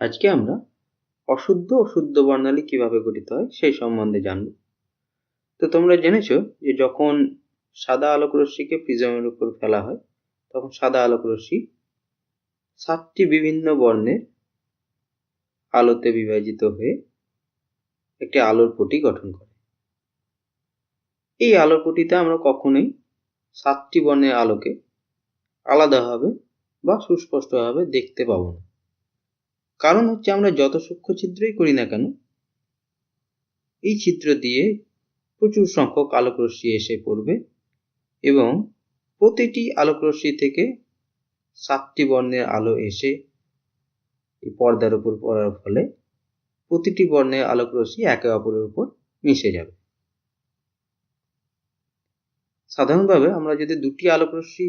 আজকে আমরা অশুদ্ধ ও শুদ্ধ বর্ণালী কীভাবে গঠিত হয় সেই সম্বন্ধে জানব। তো তোমরা জেনেছো যে যখন সাদা আলোক রশ্মিকে প্রিজমের উপর ফেলা হয়, তখন সাদা আলোক রশ্মি সাতটি বিভিন্ন বর্ণের আলোতে বিভাজিত হয়ে একটি আলোর পটি গঠন করে। এই আলোর পটিতে আমরা কখনোই সাতটি বর্ণের আলোকে আলাদাভাবে বা সুস্পষ্টভাবে দেখতে পাবো না। কারণ হচ্ছে আমরা যত সূক্ষ্ম ছিদ্রই করি না কেন, এই ছিদ্র দিয়ে প্রচুর সংখ্যক আলোক রশ্মি এসে পড়বে এবং প্রতিটি আলোক রশ্মি থেকে সাতটি বর্ণের আলো এসে এই পর্দার উপর পড়ার ফলে প্রতিটি বর্ণের আলোক রশ্মি একে অপরের উপর মিশে যাবে। সাধারণভাবে আমরা যদি দুটি আলোক রশ্মি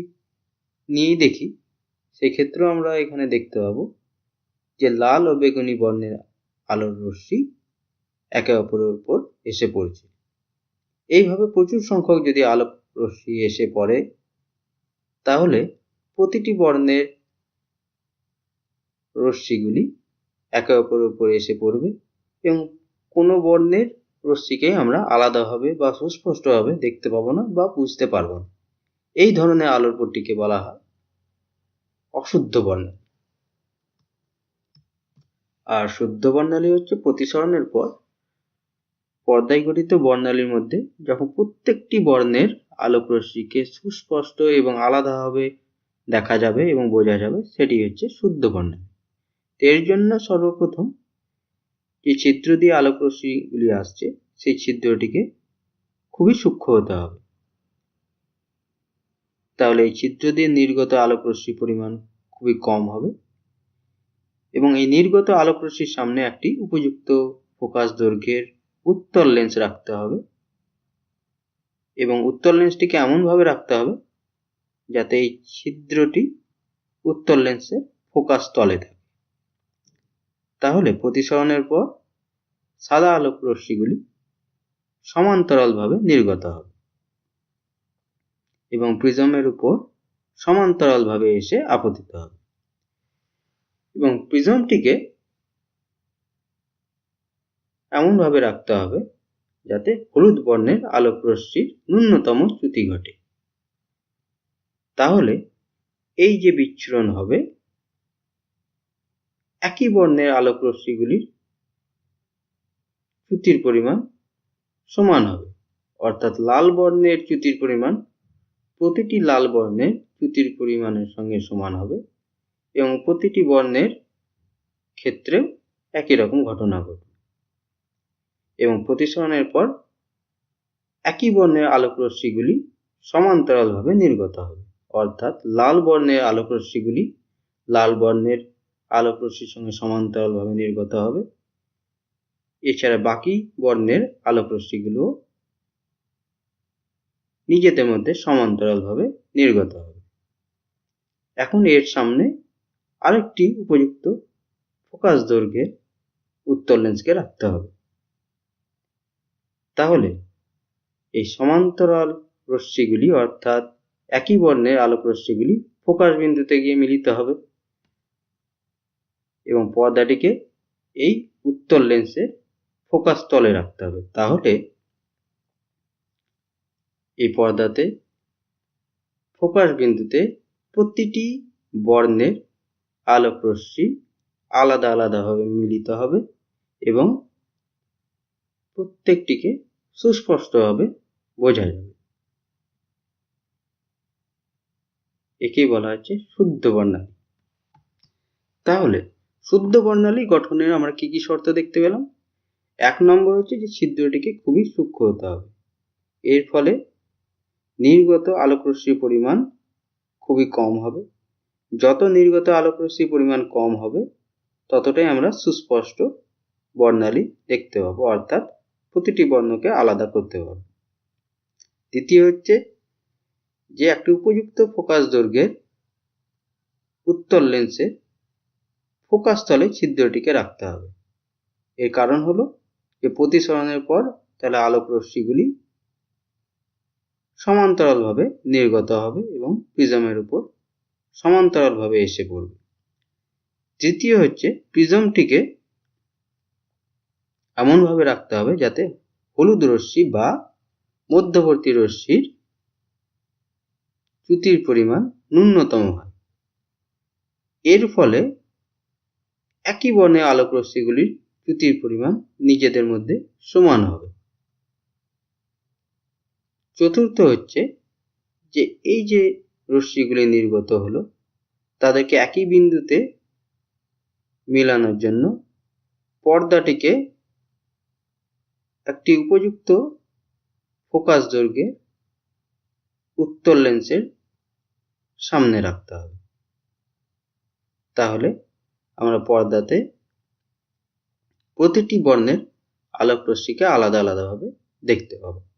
নিয়েই দেখি, সেক্ষেত্রেও আমরা এখানে দেখতে পাবো যে লাল ও বেগুনি বর্ণের আলোর রশ্মি একে অপরের উপর এসে পড়ছে। এইভাবে প্রচুর সংখ্যক যদি আলোক রশ্মি এসে পড়ে, তাহলে প্রতিটি বর্ণের রশ্মিগুলি একে অপরের উপর এসে পড়বে এবং কোনো বর্ণের রশ্মিকে আমরা আলাদাভাবে বা সুস্পষ্টভাবে দেখতে পাবো না বা বুঝতে পারব না। এই ধরনের আলোর পট্টিকে বলা হয় অশুদ্ধ বর্ণ। আর শুদ্ধ বর্ণালী হচ্ছে প্রতিসরণের পর। পর্দায় গঠিত বর্ণালীর মধ্যে যখন প্রত্যেকটি বর্ণের আলোক রশ্মিকে সুস্পষ্ট এবং আলাদাভাবে দেখা যাবে এবং বোঝা যাবে, সেটি হচ্ছে শুদ্ধ বর্ণালী। এর জন্য সর্বপ্রথম যে ছিদ্র দিয়ে আলোক রশ্মিগুলি আসছে, সেই ছিদ্রটিকে খুবই সূক্ষ্ম হতে হবে। তাহলে এই ছিদ্র দিয়ে নির্গত আলোক রশ্মি পরিমাণ খুবই কম হবে। এবং এই নির্গত আলোক রশ্মির সামনে একটি উপযুক্ত ফোকাস দৈর্ঘ্যের উত্তর লেন্স রাখতে হবে। এবং উত্তর লেন্সটিকে এমনভাবে রাখতে হবে যাতে এই ছিদ্রটি উত্তর লেন্সের ফোকাস তলে থাকে। তাহলে প্রতিসরণের পর সাদা আলোক রশ্মিগুলি সমান্তরালভাবে নির্গত হবে এবং প্রিজমের উপর সমান্তরালভাবে এসে আপতিত হবে। এবং প্রিজমটিকে এমনভাবে রাখতে হবে যাতে হলুদ বর্ণের আলোক রশ্মির ন্যূনতম চ্যুতি ঘটে। তাহলে এই যে বিচ্ছুরণ হবে, একই বর্ণের আলোক রশ্মিগুলির চ্যুতির পরিমাণ সমান হবে। অর্থাৎ লাল বর্ণের চ্যুতির পরিমাণ প্রতিটি লাল বর্ণের চ্যুতির পরিমাণের সঙ্গে সমান হবে। এবং প্রতিটি বর্ণের ক্ষেত্রেও একই রকম ঘটনা ঘটবে। এবং প্রতিসরণের পর একই বর্ণের আলোক রশ্মিগুলি সমান্তরালভাবে নির্গত হবে। অর্থাৎ লাল বর্ণের আলোক রশ্মিগুলি লাল বর্ণের আলোক রশ্মির সঙ্গে সমান্তরালভাবে নির্গত হবে। এছাড়া বাকি বর্ণের আলোক রশ্মিগুলো নিজেদের মধ্যে সমান্তরালভাবে নির্গত হবে। এখন এর সামনে আরেকটি উপযুক্ত ফোকাস দৈর্ঘ্যে উত্তর লেন্সকে রাখতে হবে। তাহলে এই সমান্তরাল রশ্মিগুলি অর্থাৎ একই বর্ণের আলোক রশ্মিগুলি ফোকাস বিন্দুতে গিয়ে মিলিত হবে এবং পর্দাটিকে এই উত্তর লেন্সে ফোকাস তলে রাখতে হবে। তাহলে এই পর্দাতে ফোকাস বিন্দুতে প্রতিটি বর্ণের আলোক রশ্মি আলাদা আলাদাভাবে মিলিত হবে এবং প্রত্যেকটিকে সুস্পষ্টভাবে বোঝা যাবে। একেই বলা হচ্ছে শুদ্ধ বর্ণালী। তাহলে শুদ্ধ বর্ণালী গঠনের আমরা কি কি শর্ত দেখতে পেলাম? এক নম্বর হচ্ছে যে ছিদ্রটিকে খুবই সূক্ষ্ম হতে হবে। এর ফলে নির্গত আলোকরশ্মির পরিমাণ খুবই কম হবে। যত নির্গত আলোকরশ্মির পরিমাণ কম হবে, ততটাই আমরা সুস্পষ্ট বর্ণালী দেখতে পাবো, অর্থাৎ প্রতিটি বর্ণকে আলাদা করতে পারব। দ্বিতীয় হচ্ছে যে একটি উপযুক্ত ফোকাস দৈর্ঘ্যের উত্তর লেন্সে ফোকাস তলে ছিদ্রটিকে রাখতে হবে। এর কারণ হলো যে প্রতিসরণের পর তাহলে আলোক রশ্মিগুলি সমান্তরালভাবে নির্গত হবে এবং প্রিজমের উপর সমান্তরালভাবে এসে পড়বে। তৃতীয় হচ্ছে প্রিজমটিকে এমনভাবে রাখতে হবে যাতে হলুদ রশ্মি বা মধ্যবর্তী রশ্মির চ্যুতির পরিমাণ ন্যূনতম হয়। এর ফলে একই বর্ণে আলোক রশ্মিগুলির চ্যুতির পরিমাণ নিজেদের মধ্যে সমান হবে। চতুর্থ হচ্ছে যে এই যে রশ্মিগুলি নির্গত হলো। তাদেরকে একই বিন্দুতে মেলানোর জন্য পর্দাটিকে একটি উপযুক্ত ফোকাস দৈর্ঘ্যে উত্তর লেন্সের সামনে রাখতে হবে। তাহলে আমরা পর্দাতে প্রতিটি বর্ণের আলোক রশ্মিকে আলাদা আলাদাভাবে দেখতে পাবো।